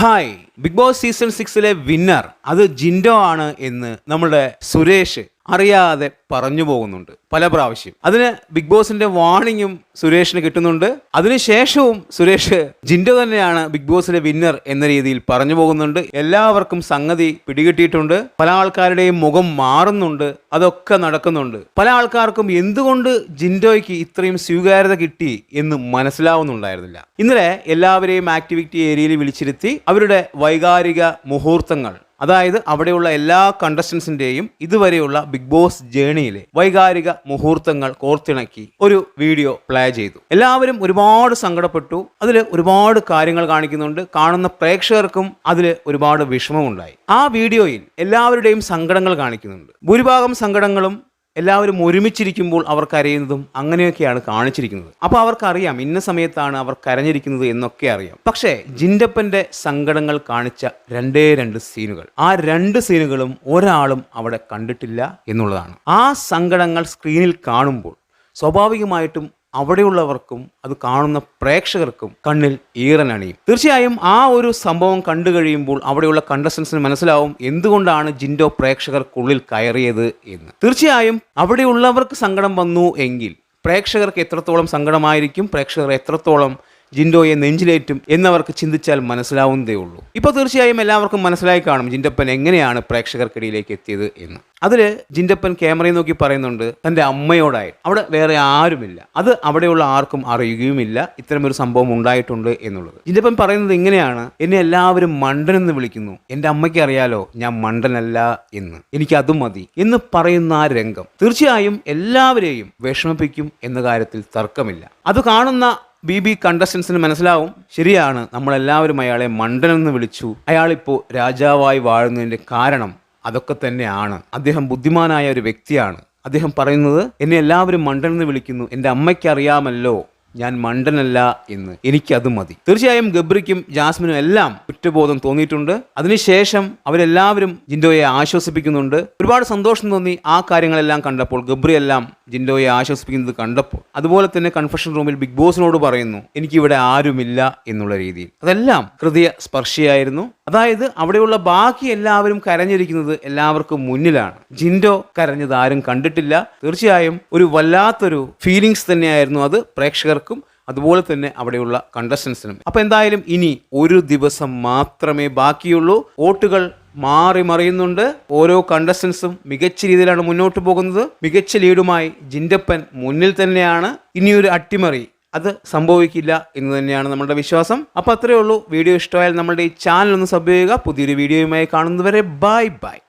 Hi big boss season സിക്സിലെ winner അത് ജിൻഡോ ആണ് എന്ന് നമ്മുടെ സുരേഷ് അറിയാതെ പറഞ്ഞു പോകുന്നുണ്ട് പല പ്രാവശ്യം. അതിന് ബിഗ് ബോസിന്റെ വാണിങ്ങും സുരേഷിന് കിട്ടുന്നുണ്ട്. അതിനുശേഷവും സുരേഷ് ജിൻഡോ തന്നെയാണ് ബിഗ് ബോസിലെ വിന്നർ എന്ന രീതിയിൽ പറഞ്ഞു പോകുന്നുണ്ട്. എല്ലാവർക്കും സംഗതി പിടികിട്ടിയിട്ടുണ്ട്. പല ആൾക്കാരുടെയും മുഖം മാറുന്നുണ്ട്. അതൊക്കെ നടക്കുന്നുണ്ട്. പല ആൾക്കാർക്കും എന്തുകൊണ്ട് ജിൻഡോയ്ക്ക് ഇത്രയും സ്വീകാര്യത കിട്ടി എന്ന് മനസ്സിലാവുന്നുണ്ടായിരുന്നില്ല. ഇന്നലെ എല്ലാവരെയും ആക്ടിവിറ്റി ഏരിയയിൽ വിളിച്ചിരുത്തി അവരുടെ വൈകാരിക മുഹൂർത്തങ്ങൾ അതായത് അവിടെയുള്ള എല്ലാ കണ്ടസ്റ്റൻസിന്റെയും ഇതുവരെയുള്ള ബിഗ് ബോസ് ജേണിയിലെ വൈകാരിക മുഹൂർത്തങ്ങൾ കോർത്തിണക്കി ഒരു വീഡിയോ പ്ലേ ചെയ്തു. എല്ലാവരും ഒരുപാട് സങ്കടപ്പെട്ടു. അതിൽ ഒരുപാട് കാര്യങ്ങൾ കാണിക്കുന്നുണ്ട്. കാണുന്ന പ്രേക്ഷകർക്കും അതിൽ ഒരുപാട് വിഷമമുണ്ടായി. ആ വീഡിയോയിൽ എല്ലാവരുടെയും സങ്കടങ്ങൾ കാണിക്കുന്നുണ്ട്. ഭൂരിഭാഗം സങ്കടങ്ങളും എല്ലാവരും ഒരുമിച്ചിരിക്കുമ്പോൾ അവർ കരയുന്നതും അങ്ങനെയൊക്കെയാണ് കാണിച്ചിരിക്കുന്നത്. അപ്പോൾ അവർക്കറിയാം ഇന്ന സമയത്താണ് അവർ കരഞ്ഞിരിക്കുന്നത് എന്നൊക്കെ അറിയാം. പക്ഷേ ജിൻഡപ്പന്റെ സങ്കടങ്ങൾ കാണിച്ച രണ്ടേ രണ്ട് സീനുകൾ. ആ രണ്ട് സീനുകളും ഒരാളും അവിടെ കണ്ടിട്ടില്ല എന്നുള്ളതാണ്. ആ സങ്കടങ്ങൾ സ്ക്രീനിൽ കാണുമ്പോൾ സ്വാഭാവികമായിട്ടും അവിടെയുള്ളവർക്കും അത് കാണുന്ന പ്രേക്ഷകർക്കും കണ്ണിൽ ഈറനണിയും തീർച്ചയായും ആ ഒരു സംഭവം കണ്ടു കഴിയുമ്പോൾ അവിടെയുള്ള കണ്ടസ്റ്റൻസിന് മനസ്സിലാവും എന്തുകൊണ്ടാണ് ജിൻഡോ പ്രേക്ഷകർക്കുള്ളിൽ കയറിയത് എന്ന്. തീർച്ചയായും അവിടെയുള്ളവർക്ക് സങ്കടം വന്നു എങ്കിൽ പ്രേക്ഷകർക്ക് എത്രത്തോളം സങ്കടമായിരിക്കും പ്രേക്ഷകർ എത്രത്തോളം ജിൻഡോയെ നെഞ്ചിലേറ്റും എന്നവർക്ക് ചിന്തിച്ചാൽ മനസ്സിലാവുന്നതേ ഉള്ളൂ. ഇപ്പോൾ തീർച്ചയായും എല്ലാവർക്കും മനസ്സിലായി കാണും ജിൻഡപ്പൻ എങ്ങനെയാണ് പ്രേക്ഷകർക്കിടയിലേക്ക് എത്തിയത് എന്ന്. അതിൽ ജിൻഡപ്പൻ ക്യാമറയെ നോക്കി പറയുന്നുണ്ട് തന്റെ അമ്മയോടായി അവിടെ വേറെ ആരുമില്ല. അത് അവിടെയുള്ള ആർക്കും അറിയുകയുമില്ല. ഇത്തരമൊരു സംഭവം ഉണ്ടായിട്ടുണ്ട് എന്നുള്ളത്. ജിൻഡപ്പൻ പറയുന്നത് ഇങ്ങനെയാണ് എന്നെ എല്ലാവരും മണ്ടനെന്ന് വിളിക്കുന്നു. എന്റെ അമ്മയ്ക്ക് അറിയാലോ ഞാൻ മണ്ടനല്ല എന്ന്. എനിക്ക് അത് മതി എന്ന് പറയുന്ന ആ രംഗം. തീർച്ചയായും എല്ലാവരെയും വിഷമിപ്പിക്കും എന്ന കാര്യത്തിൽ തർക്കമില്ല. അത് കാണുന്ന ബി ബി കണ്ടസ്റ്റൻസിന് മനസ്സിലാവും. ശരിയാണ് നമ്മളെല്ലാവരും അയാളെ മണ്ടനെന്ന് വിളിച്ചു. അയാളിപ്പോൾ രാജാവായി വാഴുന്നതിന്റെ കാരണം അതൊക്കെ തന്നെയാണ്. അദ്ദേഹം ബുദ്ധിമാനായ ഒരു വ്യക്തിയാണ്. അദ്ദേഹം പറയുന്നത് എന്നെ എല്ലാവരും മണ്ടനെന്ന് വിളിക്കുന്നു. എന്റെ അമ്മയ്ക്ക് അറിയാമല്ലോ ഞാൻ മണ്ടനല്ല എന്ന്. എനിക്കത് മതി. തീർച്ചയായും ഗബ്രിക്കും ജാസ്മിനും എല്ലാം കുറ്റബോധം തോന്നിയിട്ടുണ്ട്. അതിനുശേഷം അവരെല്ലാവരും ജിൻഡോയെ ആശ്വസിപ്പിക്കുന്നുണ്ട്. ഒരുപാട് സന്തോഷം തോന്നി ആ കാര്യങ്ങളെല്ലാം കണ്ടപ്പോൾ ഗബ്രി എല്ലാം ജിൻഡോയെ ആശ്വസിപ്പിക്കുന്നത് കണ്ടപ്പോൾ. അതുപോലെ തന്നെ കൺഫഷൻ റൂമിൽ ബിഗ് ബോസിനോട് പറയുന്നു എനിക്കിവിടെ ആരുമില്ല എന്നുള്ള രീതിയിൽ. അതെല്ലാം ഹൃദയ സ്പർശിയായിരുന്നു. അതായത് അവിടെയുള്ള ബാക്കി എല്ലാവരും കരഞ്ഞിരിക്കുന്നത് എല്ലാവർക്കും മുന്നിലാണ്. ജിൻഡോ കരഞ്ഞത് ആരും കണ്ടിട്ടില്ല. തീർച്ചയായും ഒരു വല്ലാത്തൊരു ഫീലിങ്സ് തന്നെയായിരുന്നു അത്. പ്രേക്ഷകർക്കും അതുപോലെ തന്നെ അവിടെയുള്ള കണ്ടസ്റ്റൻസിനും അപ്പോൾ എന്തായാലും ഇനി ഒരു ദിവസം മാത്രമേ ബാക്കിയുള്ളൂ. വോട്ടുകൾ മാറി മറിയുന്നുണ്ട്. ഓരോ കണ്ടസ്റ്റൻസും മികച്ച രീതിയിലാണ് മുന്നോട്ട് പോകുന്നത്. മികച്ച ലീഡുമായി ജിൻഡപ്പൻ മുന്നിൽ തന്നെയാണ്. ഇനിയൊരു അട്ടിമറി. അത് സംഭവിക്കില്ല എന്ന് തന്നെയാണ് നമ്മുടെ വിശ്വാസം. അപ്പോൾ അത്രയേ ഉള്ളൂ. വീഡിയോ ഇഷ്ടമായാൽ നമ്മുടെ ഈ ചാനൽ ഒന്ന് സബ് ചെയ്യുക. പുതിയൊരു വീഡിയോയുമായി കാണുന്നവരെ ബൈ ബൈ.